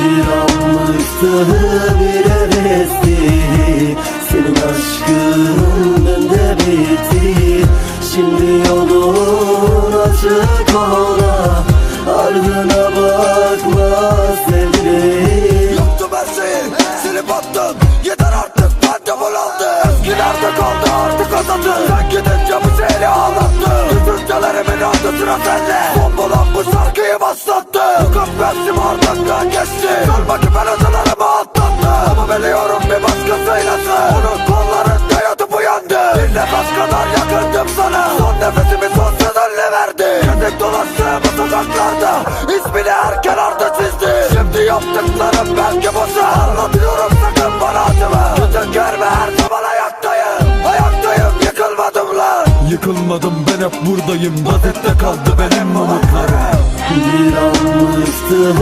Acıyor Bir hevesti Senin aşkın bende bitti Şimdi yolun açık ola Ardına bakma sevgilim Yaptım her şeyi silip attım Yeter artık ben de bunaldım. Eskilerde kaldı artık kazandı Sen gidince bu şehri ağlattı Düşüncelerimin adı sıra sende. Son bulan bu şarkıyı baslattı Bu kahvesim ardından geçti. Sorma ki ben acılarımı atlattım. Ama biliyorum bir başkasıylasın Onun kollarında yatıp uyandı Bir nefes kadar yakındım sana. Son nefesimi son sokaklarda İsmini her kenarda çizdi. Şimdi yaptıklarım belki boşa Anlatıyorum sakın bana acıma. Gözün görme her zaman ayaktayım. Ayaktayım yıkılmadım lan. Yıkılmadım ben hep buradayım. Gazette kaldı benim umutlarım. Bir anlıktı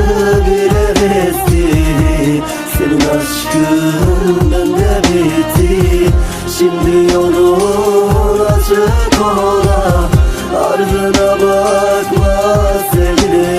bir hevesti Senin aşkın bende bitti. Şimdi yolun açık ola Ardına bakma sevgilim